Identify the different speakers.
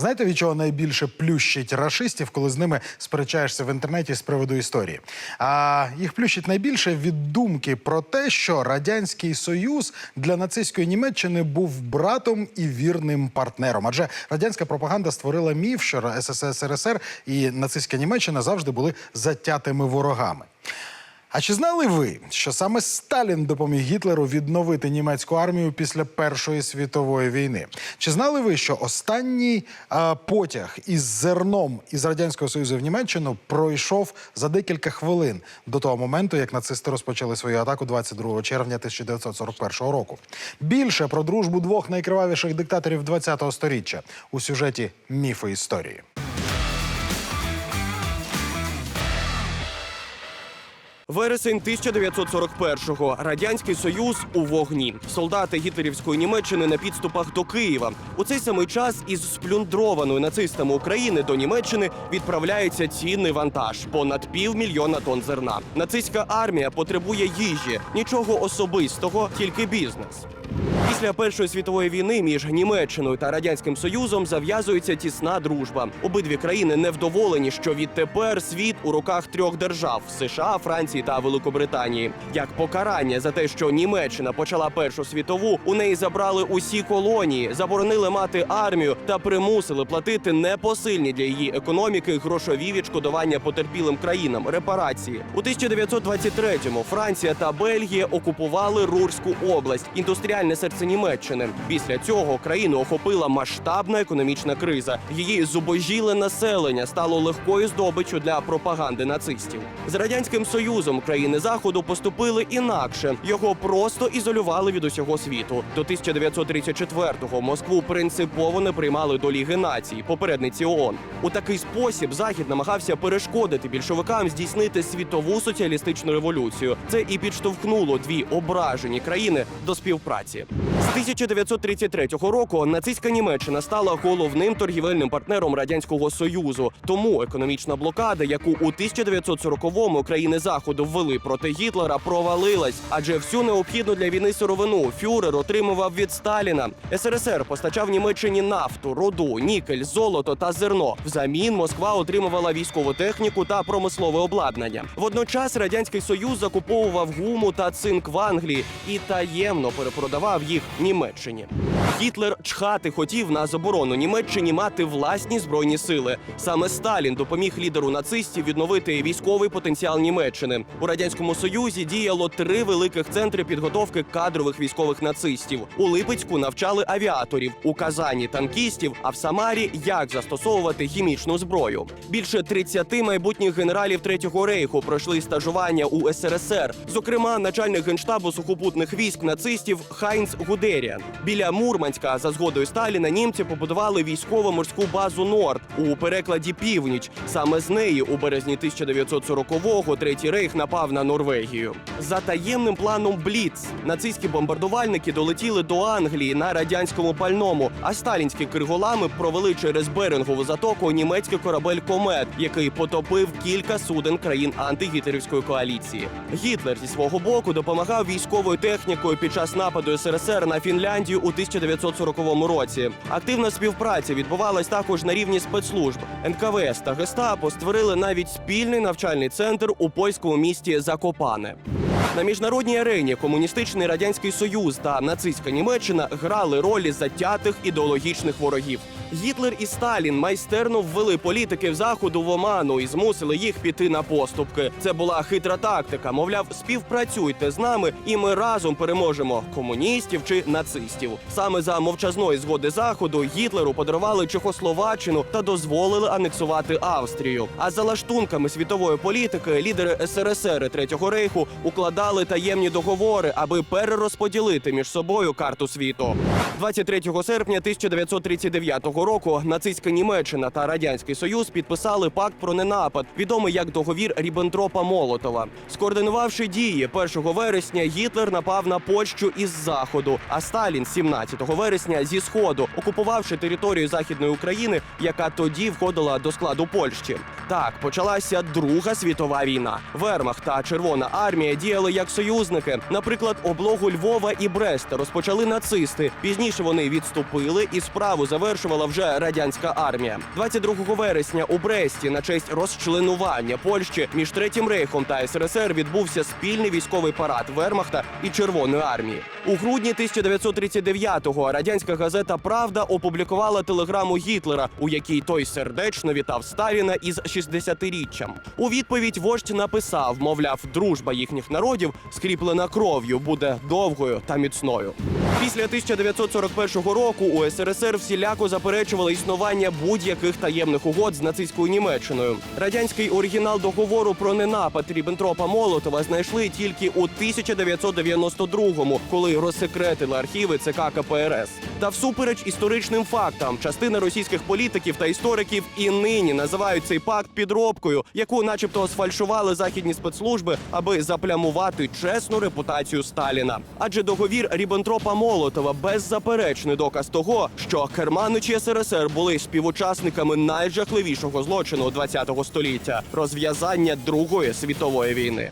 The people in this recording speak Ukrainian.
Speaker 1: Знаєте, від чого найбільше плющить рашистів, коли з ними сперечаєшся в інтернеті з приводу історії? А їх плющить найбільше від думки про те, що радянський союз для нацистської Німеччини був братом і вірним партнером. Адже радянська пропаганда створила міф, що СССР і нацистська Німеччина завжди були затятими ворогами. А чи знали ви, що саме Сталін допоміг Гітлеру відновити німецьку армію після Першої світової війни? Чи знали ви, що останній а, потяг із зерном із радянського союзу в Німеччину пройшов за декілька хвилин до того моменту, як нацисти розпочали свою атаку 22 червня 1941 року? Більше про дружбу двох найкривавіших диктаторів 20-го сторіччя у сюжеті Міфи історії.
Speaker 2: Вересень 1941-го. Радянський Союз у вогні. Солдати гітлерівської Німеччини на підступах до Києва. У цей самий час із сплюндрованої нацистами України до Німеччини відправляється цінний вантаж понад півмільйона тонн зерна. Нацистська армія потребує їжі, нічого особистого, тільки бізнес. Після Першої світової війни між Німеччиною та радянським Союзом зав'язується тісна дружба. Обидві країни невдоволені, що відтепер світ у руках трьох держав США, Франції та Великобританії. Як покарання за те, що Німеччина почала Першу світову, у неї забрали усі колонії, заборонили мати армію та примусили платити непосильні для її економіки грошові відшкодування потерпілим країнам репарації. У 1923-му Франція та Бельгія окупували Рурську область, індустріальне серце Німеччини. Після цього країну охопила масштабна економічна криза. Її зубожіле населення стало легкою здобиччю для пропаганди нацистів. З радянським союзом країни заходу поступили інакше. Його просто ізолювали від усього світу. До 1934-го Москву принципово не приймали до Ліги націй, попередниці ООН. У такий спосіб Захід намагався перешкодити більшовикам здійснити світову соціалістичну революцію. Це і підштовхнуло дві ображені країни до співпраці. З 1933 року нацистська Німеччина стала головним торгівельним партнером радянського союзу. Тому економічна блокада, яку у 1940-му країни заходу ввели проти Гітлера, провалилась, адже всю необхідну для війни сировину фюрер отримував від Сталіна. СРСР постачав Німеччині нафту, руду, нікель, золото та зерно. Взамін Москва отримувала військову техніку та промислове обладнання. Водночас радянський союз закуповував гуму та цинк в Англії і таємно перепродавав їх Німеччині. Гітлер чхати хотів на заборону Німеччині мати власні збройні сили. Саме Сталін допоміг лідеру нацистів відновити військовий потенціал Німеччини. У радянському союзі діяло три великих центри підготовки кадрових військових нацистів. У Липецьку навчали авіаторів, у Казані танкістів, а в Самарі як застосовувати хімічну зброю. Більше 30 майбутніх генералів Третього рейху пройшли стажування у СРСР. Зокрема, начальник генштабу сухопутних військ нацистів Хайнц Гудеріан. Біля Мурманська за згодою Сталіна німці побудували військово-морську базу Норд у перекладі Північ. Саме з неї у березні 1940-го Третій рейх напав на Норвегію. За таємним планом Бліц нацистські бомбардувальники долетіли до Англії на радянському пальному, а сталінські криголами провели через Берингову затоку німецький корабель Комет, який потопив кілька суден країн антигітлерівської коаліції. Гітлер зі свого боку допомагав військовою технікою під час нападу СРСР на Фінляндію у 1940 році. Активна співпраця відбувалась також на рівні спецслужб. НКВС та Гестапо створили навіть спільний навчальний центр у польському місті Закопане. На міжнародній арені комуністичний радянський союз та нацистська Німеччина грали ролі затятих ідеологічних ворогів. Гітлер і Сталін майстерно ввели політиків заходу в оману і змусили їх піти на поступки. Це була хитра тактика. Мовляв, співпрацюйте з нами, і ми разом переможемо комуністів чи нацистів. Саме за мовчазної згоди заходу Гітлеру подарували Чехословаччину та дозволили анексувати Австрію. А за лаштунками світової політики лідери СРСР і Третього рейху укладали таємні договори, аби перерозподілити між собою карту світу. 23 серпня 1939 року нацистська Німеччина та радянський союз підписали пакт про ненапад, відомий як договір Ріббентропа Молотова. Скоординувавши дії 1 вересня, Гітлер напав на Польщу із заходу, а Сталін 17 вересня зі сходу, окупувавши територію західної України, яка тоді входила до складу Польщі. Так почалася Друга світова війна. Вермахт та Червона армія діяли діяли як союзники. Наприклад, облогу Львова і Бреста розпочали нацисти. Пізніше вони відступили, і справу завершувала вже радянська армія. 22 вересня у Бресті на честь розчленування Польщі між Третім рейхом та СРСР відбувся спільний військовий парад Вермахта і Червоної армії. У грудні 1939-го радянська газета Правда опублікувала телеграму Гітлера, у якій той сердечно вітав Сталіна із 60-річчям. У відповідь вождь написав: мовляв, дружба їхніх народів, скріплена кров'ю, буде довгою та міцною. Після 1941 року у СРСР всіляко заперечували існування будь-яких таємних угод з нацистською Німеччиною. Радянський оригінал договору про ненапад Ріббентропа Молотова знайшли тільки у 1992-му, коли розсекретили архіви ЦК КПРС. Та всупереч історичним фактам, частина російських політиків та істориків і нині називають цей пакт підробкою, яку, начебто, сфальшували західні спецслужби, аби заплямувати чесну репутацію Сталіна. Адже договір Ріббентропа Молотова беззаперечний доказ того, що керманичі СРСР були співучасниками найжахливішого злочину ХХ століття розв'язання Другої світової війни.